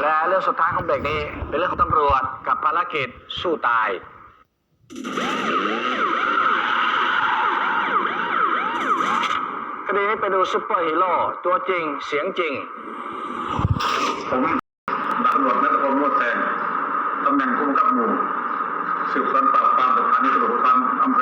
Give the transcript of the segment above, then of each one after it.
และเรื่องสุดท้ายของเบรกนี้ เป็นเรื่องของตำรวจกับภารกิจสู้ตาย คดีนี้ไปดูซุปเปอร์ฮีโร่ตัวจริงเสียงจริง ผมดาบตำรวจนัทพงศ์โมดแทนตำแหน่งผู้บังคับหมู่สืบสวนปราบปรามสถานีตำรวจภูธรอำ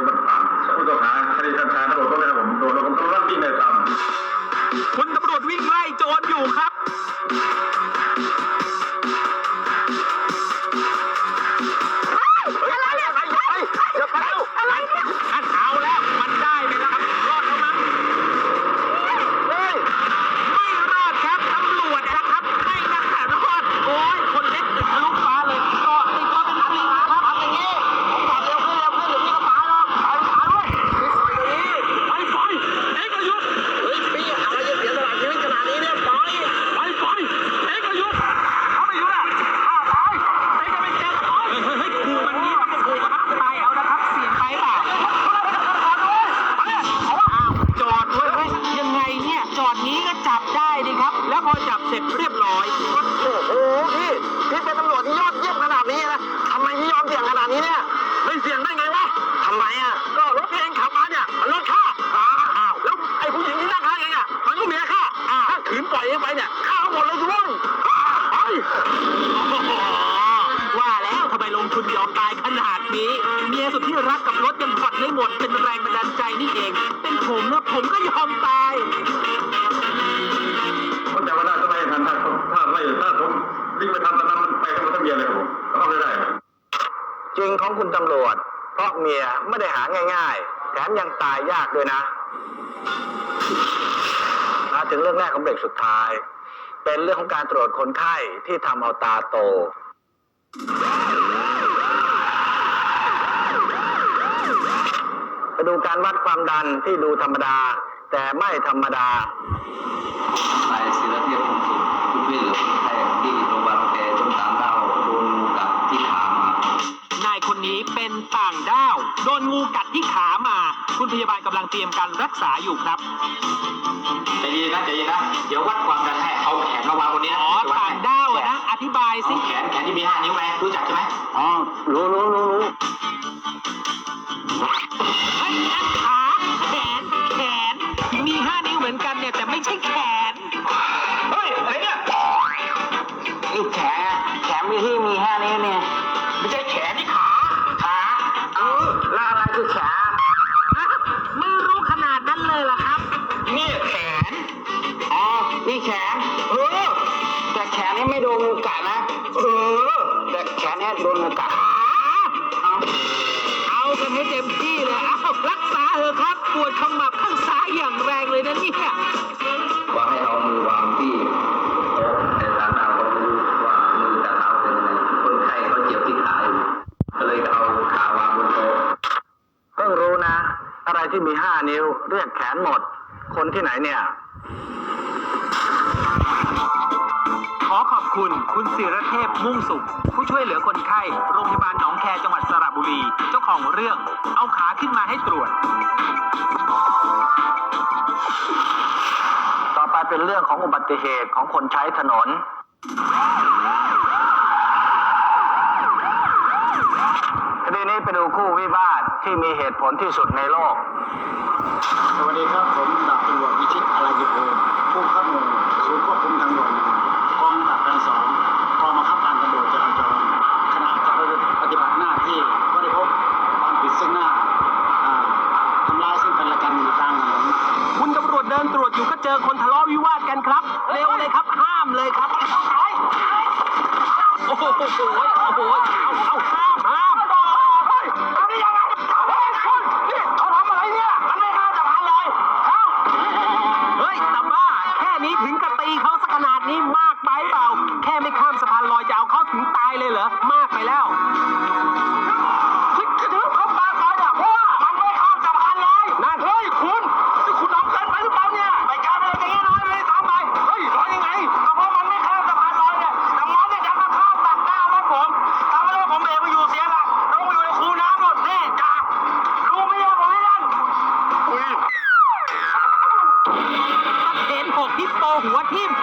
ได้ดิครับ แล้วพอจับเสร็จเรียบร้อยโอ้โหพี่พี่เป็นตำรวจที่ยอดเยี่ยมขนาดนี้นะทำไมพี่ยอมเสี่ยงขนาดนี้เนี่ยไม่เสี่ยงได้ไงวะทำไมอะก็รถพี่เองขับมาเนี่ยมันรถข้าอ้าวแล้วไอ้ผู้หญิงที่นั่งข้างเองอะมันก็เมียข้าถ้าขืนปล่อยเองไปเนี่ยข้าเอาหมดเลยทุกคนไปโอ้โหว่าแล้วทำไมลงทุนยอมตายขนาดนี้เมียสุดที่รักกับรถยังผ่อนไม่หมดเป็นแรงบันดาลใจนี่เอง เป็นผมนะผมก็ยอมตาย จริงของคุณตำรวจ เพราะเมียไม่ได้หาง่าย ๆ แถมยังตายยากด้วยนะมาถึงเรื่องแรกของเบรกสุดท้าย เป็นเรื่องของการตรวจคนไข้ที่ทำเอาตาโต ไปดูการวัดความดันที่ดูธรรมดา แต่ไม่ธรรมดานายศิลเทพคงสุขผู้ช่หลือคนไข้ที่โรงพยาบาลแกจนตามเล่า นายคนนี้เป็นต่างด้าว โดนงูกัดที่ขามา คุณพยาบาลกำลังเตรียมการรักษาอยู่ครับใจเย็นนะใจเย็นนะ เดี๋ยววัดความดันให้เอาแขนมาวางบนนี้นะอ๋อจะวัต่างให้ด้าวอะนะ อธิบายสิเอาแขนแขนที่มีห้านิ้วไงรู้จักใช่ไหมอ๋อรู้รู้รู้รู้เฮ้ยนั่นขาแขนแขน มีห้านิ้วเหมือนกันเนี่ยแต่ไม่ใช่แขน เฮ้ยอะไรเนี่ยนี่แขนแขนมีที่มีแค่นี้เนี่ย นเนี่ยโดนกัดเอาเอากันให้เต็มที่เลยเอารักษาเถอะครับ ปวดขมับข้างซ้ายอย่างแรงเลยนะเนี่ยว่าให้เอามือวางที่โต๊ะแต่ตามเราก็ไม่รู้ว่ามือกับเท้าเป็นยังไงคนไข้เขาเจ็บที่ขาอยู่ก็เลยเอาขาวางบนโต๊ะเพิ่งรู้นะ อะไรที่มีห้านิ้วเรียกแขนหมด คนที่ไหนเนี่ย อขอบคุณ คุณศิรเทพมุ่งสุข ผู้ช่วยเหลือคนไข้โรงพยาบาลหนองแคจังหวัดสระบุรี เจ้าของเรื่อง เอาขาขึ้นมาให้ตรวจ ต่อไปเป็นเรื่องของอุบัติเหตุของคนใช้ถนน คดีนี้ไปดูคู่วิวาทที่มีเหตุผลที่สุดในโลก สวัสดีครับ ผมดาบตำรวจวิชิตอารายิโพผู้บับหมู่ศูนย์ควบคุมทางด่วนกองกำกับการสองกองบังคับการตำรวจจราจรขณะปฏิบัติหน้าที่ก็ได้พบความผิดซึ่งหน้าอ่าทำร้ายซึ่งกันและกันอยู่กลางถนน คุณตำรวจเดินตรวจอยู่ก็เจอคนทะเลาะวิวาทกันครับ เร็วเลยครับ ห้ามเลยครับ โอ้โ what him?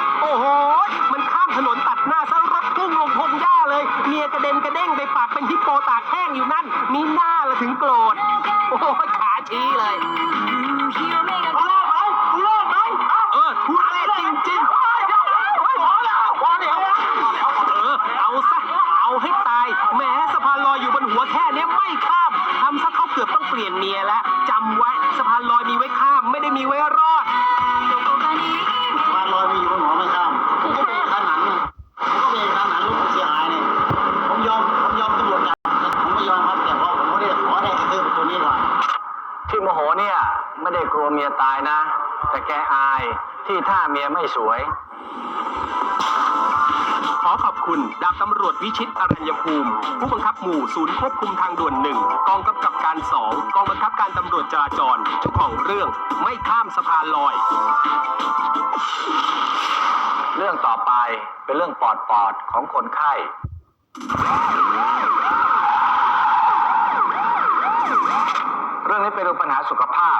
ที่ท่าเมียไม่สวย ขอขอบคุณดาบตำรวจวิชิตอรัญญภูมิ ผู้บังคับหมู่ศูนย์ควบคุมทางด่วนหนึ่งกองกำกับการสองกองบังคับการตำรวจจราจรเจ้าของเรื่องไม่ข้ามสะพานลอย เรื่องต่อไปเป็นเรื่องปอดปอดของคนไข้เรื่องนี้เป็นเรื่องปัญหาสุขภาพ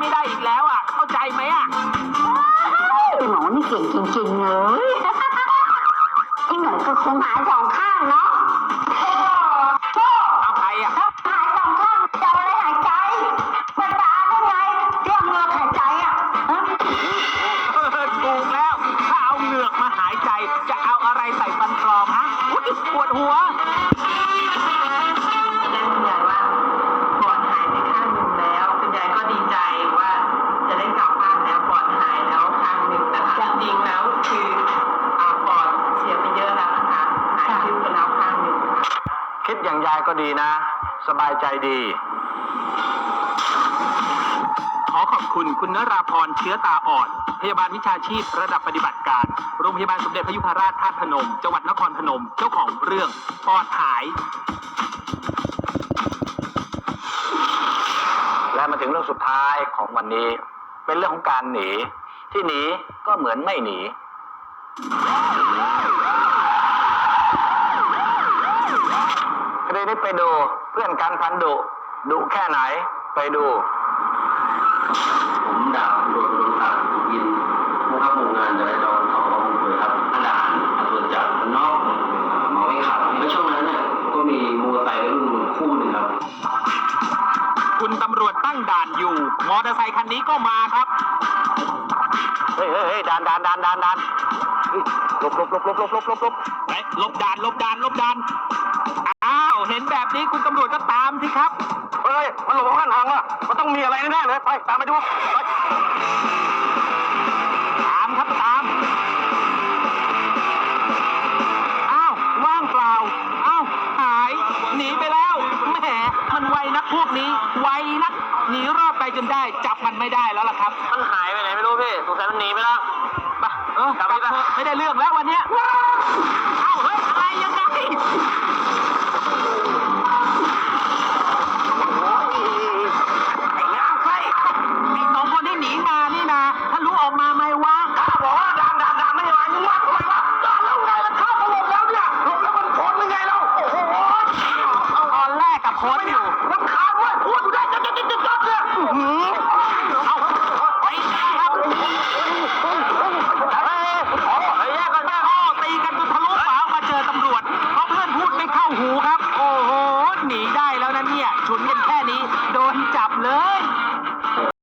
ไม่ได้อีกแล้วอะ เข้าใจไหมอะหมอนี่เก่งจริงๆเลย ไอ้หนูก็คงหายสองข้างเนาะ ดอย่างยายก็ดีนะ สบายใจดี ขอขอบคุณคุณนราพรเชื้อตาอ่อน พยาบาลวิชาชีพระดับปฏิบัติการ โรงพยาบาลสมเด็จพระยุพราชธาตุพนม จังหวัดนครพนม เจ้าของเรื่องปอดหาย และมาถึงเรื่องสุดท้ายของวันนี้ เป็นเรื่องของการหนี ที่หนีก็เหมือนไม่หนี คดีนี้ไปดู เพื่อนกันพันดุดุแค่ไหนไปดู ผมดาบตำรวจโรงการสุยินทร์ผู้ขับหมู่งานจราจรสองของอำเภอครับอาจารย์ตำรวจจากมันนอกเมาไม่ขับแล้วช่วงนั้นเนี่ยก็มีมอเตอร์ไซค์วัยรุ่นคู่หนึ่งครับ คุณตำรวจตั้งด่านอยู่ มอเตอร์ไซคันนี้ก็มาครับ เฮ้ยเฮ้ยเฮ้ยดานดานดานดานดานเฮ้ยหลบหลบหลบหลบหลบหลบหลบหลบไปหลบด่านหลบด่านหลบด่านอ้าว เห็นแบบนี้คุณตำรวจก็ตามสิครับ เฮ้ย มันหลบข้างทางว่ะมันต้องมีอะไรแน่ๆเลย ไป ตามไปดูไป